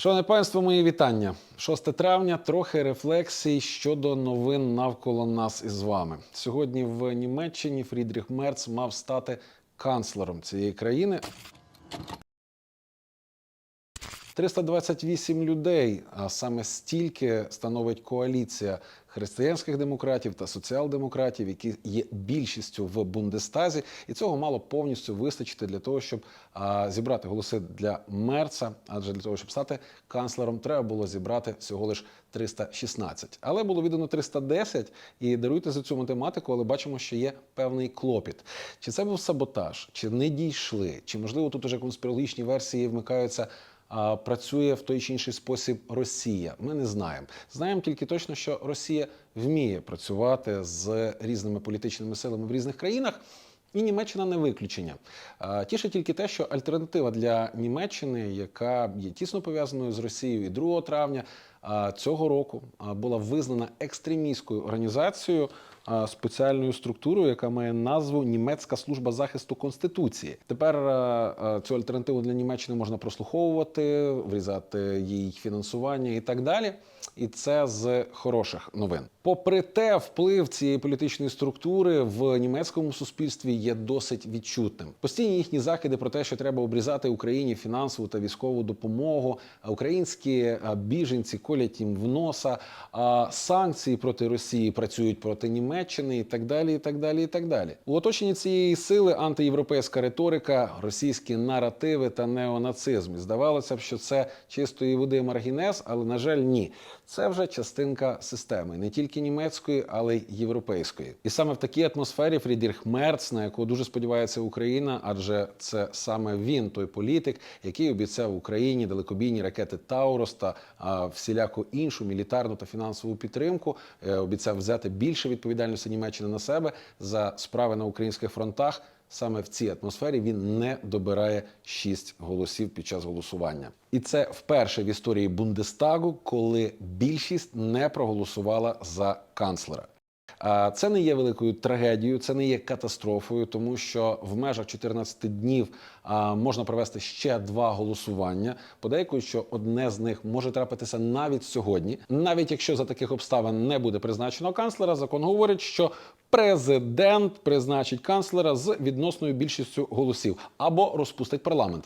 Шановне панство, мої вітання. 6 травня. Трохи рефлексій щодо новин навколо нас із вами. Сьогодні в Німеччині Фрідріх Мерц мав стати канцлером цієї країни. 328 людей, а саме стільки становить коаліція християнських демократів та соціал-демократів, які є більшістю в Бундестазі, і цього мало повністю вистачити для того, щоб а, зібрати голоси для Мерца. Адже для того, щоб стати канцлером, треба було зібрати всього лиш 316. Але було віддано 310, і даруйте за цю математику, але бачимо, що є певний клопіт. Чи це був саботаж, чи не дійшли, чи можливо тут уже конспірологічні версії вмикаються працює в той чи інший спосіб Росія. Ми не знаємо. Знаємо тільки точно, що Росія вміє працювати з різними політичними силами в різних країнах. І Німеччина не виключення. Тіше тільки те, що альтернатива для Німеччини, яка є тісно пов'язаною з Росією, і 2 травня цього року була визнана екстремістською організацією, спеціальною структурою, яка має назву Німецька служба захисту конституції. Тепер цю альтернативу для Німеччини можна прослуховувати, врізати їй фінансування і так далі. І це з хороших новин. Попри те, вплив цієї політичної структури в німецькому суспільстві є досить відчутним. Постійні їхні закиди про те, що треба обрізати Україні фінансову та військову допомогу. Українські біженці колять їм в носа, а санкції проти Росії працюють проти Німеччини і так далі. І так далі. І так далі. У оточенні цієї сили антиєвропейська риторика, російські наративи та неонацизм. Здавалося б, що це чистої води маргінез, але на жаль, ні. Це вже частинка системи, не тільки німецької, але й європейської. І саме в такій атмосфері Фрідріх Мерц, на якого дуже сподівається Україна, адже це саме він, той політик, який обіцяв Україні далекобійні ракети Таурос та а, всіляку іншу мілітарну та фінансову підтримку. Е, обіцяв взяти більше відповідальності Німеччини на себе за справи на українських фронтах. Саме в цій атмосфері він не добирає шість голосів під час голосування, і це вперше в історії Бундестагу, коли більшість не проголосувала за канцлера. Це не є великою трагедією, це не є катастрофою, тому що в межах 14 днів можна провести ще два голосування. Подейкують, що одне з них може трапитися навіть сьогодні. Навіть якщо за таких обставин не буде призначено канцлера, закон говорить, що президент призначить канцлера з відносною більшістю голосів або розпустить парламент.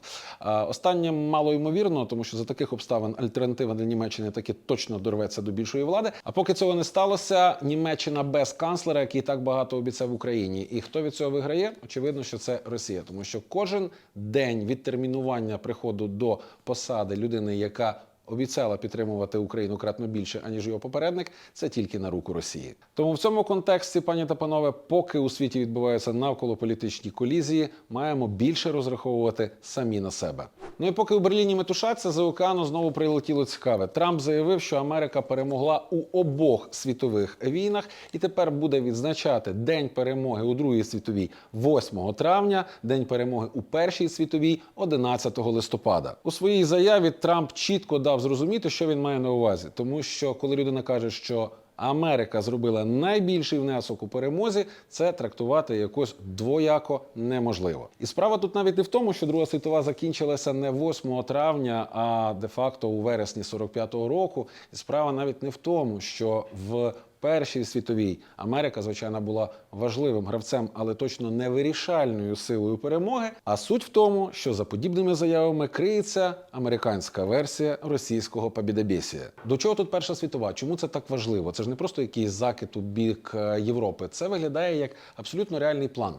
Останнє мало ймовірно, тому що за таких обставин альтернатива для Німеччини таки точно дорветься до більшої влади. А поки цього не сталося, Німеччина без канцлера, який так багато обіцяв Україні. І хто від цього виграє? Очевидно, що це Росія, тому що кожен день відтермінування приходу до посади людини, яка обіцяла підтримувати Україну кратно більше, аніж його попередник, це тільки на руку Росії. Тому в цьому контексті, пані та панове, поки у світі відбуваються навколо політичні колізії, маємо більше розраховувати самі на себе. Ну і поки у Берліні метушаться, за океану знову прилетіло цікаве. Трамп заявив, що Америка перемогла у обох світових війнах, і тепер буде відзначати День перемоги у Другій світовій 8 травня, День перемоги у Першій світовій 11 листопада. У своїй заяві Трамп чітко дав зрозуміти, що він має на увазі, тому що коли людина каже, що Америка зробила найбільший внесок у перемозі, це трактувати якось двояко неможливо. І справа тут навіть не в тому, що Друга світова закінчилася не 8 травня, а де-факто у вересні 45-го року. І справа навіть не в тому, що в Першій світовій Америка, звичайно, була важливим гравцем, але точно не вирішальною силою перемоги. А суть в тому, що за подібними заявами криється американська версія російського побідобєсія. До чого тут Перша світова? Чому це так важливо? Це ж не просто якийсь закид у бік е, Європи. Це виглядає як абсолютно реальний план.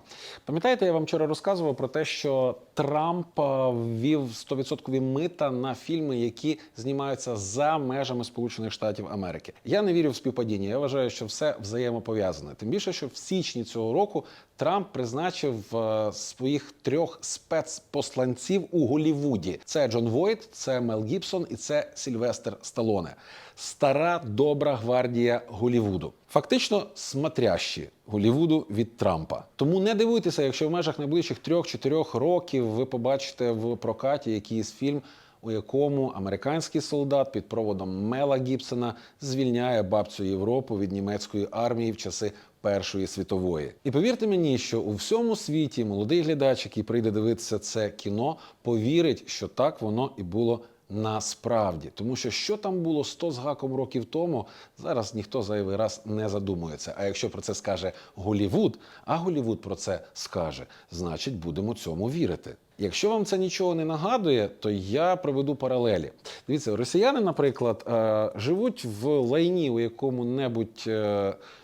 Пам'ятаєте, я вам вчора розказував про те, що Трамп е, ввів 100% мита на фільми, які знімаються за межами Сполучених Штатів Америки. Я не вірю в співпадіння. Я вважаю, що все взаємопов'язане. Тим більше, що в січні цього року Трамп призначив е, своїх трьох спецпосланців у Голівуді: це Джон Войт, це Мел Гібсон і це Сільвестр Сталоне. Стара добра гвардія Голівуду. Фактично смотрящі Голівуду від Трампа. Тому не дивуйтеся, якщо в межах найближчих трьох-чотирьох років ви побачите в прокаті якийсь фільм. У якому американський солдат під проводом Мела Гібсона звільняє бабцю Європу від німецької армії в часи Першої світової. І повірте мені, що у всьому світі молодий глядач, який прийде дивитися це кіно, повірить, що так воно і було насправді. Тому що що там було 100 з гаком років тому, зараз ніхто зайвий раз не задумується. А якщо про це скаже Голівуд, а Голівуд про це скаже, значить будемо цьому вірити. Якщо вам це нічого не нагадує, то я проведу паралелі. Дивіться, росіяни, наприклад, е, живуть в лайні у якому-небудь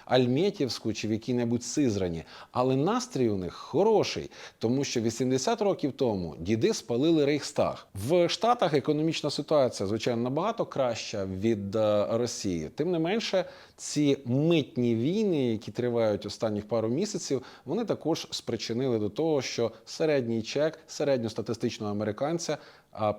Альметьєвську чи в якій-небудь Сизрані, але настрій у них хороший, тому що 80 років тому діди спалили Рейхстаг. В Штатах економічна ситуація, звичайно, набагато краща від е, Росії. Тим не менше, ці митні війни, які тривають останніх пару місяців, вони також спричинили до того, що середній чек середньостатистичного американця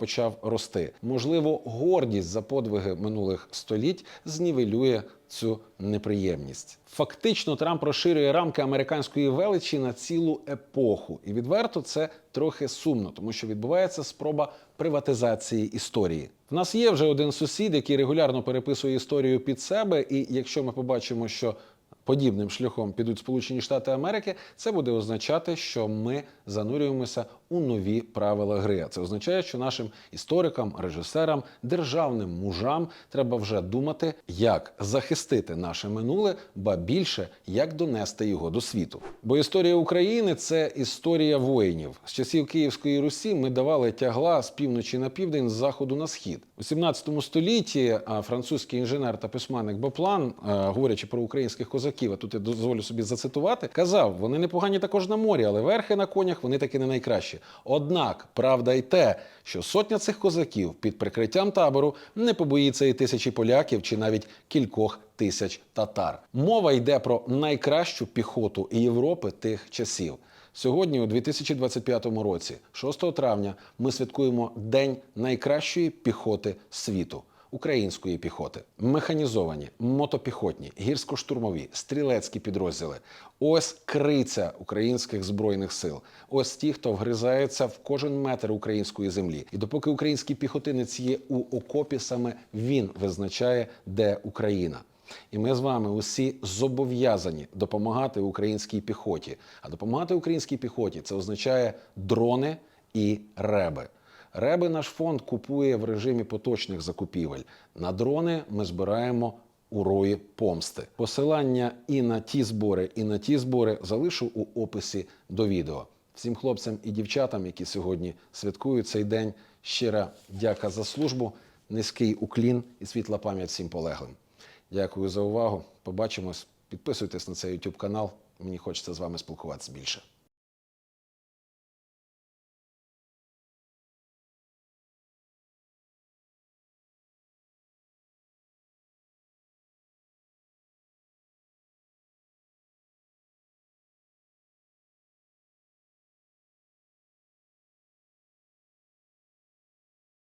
почав рости. Можливо, гордість за подвиги минулих століть знівелює цю неприємність. Фактично, Трамп розширює рамки американської величі на цілу епоху, і відверто це трохи сумно, тому що відбувається спроба приватизації історії. В нас є вже один сусід, який регулярно переписує історію під себе, і якщо ми побачимо, що подібним шляхом підуть Сполучені Штати Америки, це буде означати, що ми занурюємося у нові правила гри. Це означає, що нашим історикам, режисерам, державним мужам треба вже думати, як захистити наше минуле, ба більше як донести його до світу. Бо історія України це історія воїнів. З часів Київської Русі ми давали тягла з півночі на південь, з заходу на схід. У 17 столітті французький інженер та письменник Боплан, говорячи про українських козаків, а тут я дозволю собі зацитувати, казав: вони непогані також на морі, але верхи на конях вони таки не найкращі. Однак правда й те, що сотня цих козаків під прикриттям табору не побоїться і тисячі поляків чи навіть кількох тисяч татар. Мова йде про найкращу піхоту Європи тих часів. Сьогодні, у 2025 році, 6 травня, ми святкуємо День найкращої піхоти світу. Української піхоти, механізовані, мотопіхотні, гірсько-штурмові, стрілецькі підрозділи. Ось криця українських збройних сил. Ось ті, хто вгризається в кожен метр української землі. І допоки український піхотинець є у окопі, саме він визначає, де Україна. І ми з вами усі зобов'язані допомагати українській піхоті. А допомагати українській піхоті це означає дрони і реби. Реби наш фонд купує в режимі поточних закупівель. На дрони ми збираємо у рої помсти. Посилання і на ті збори, і на ті збори залишу у описі до відео. Всім хлопцям і дівчатам, які сьогодні святкують цей день, щира дяка за службу, низький уклін і світла пам'ять всім полеглим. Дякую за увагу. Побачимось. Підписуйтесь на цей YouTube канал. Мені хочеться з вами спілкуватися більше.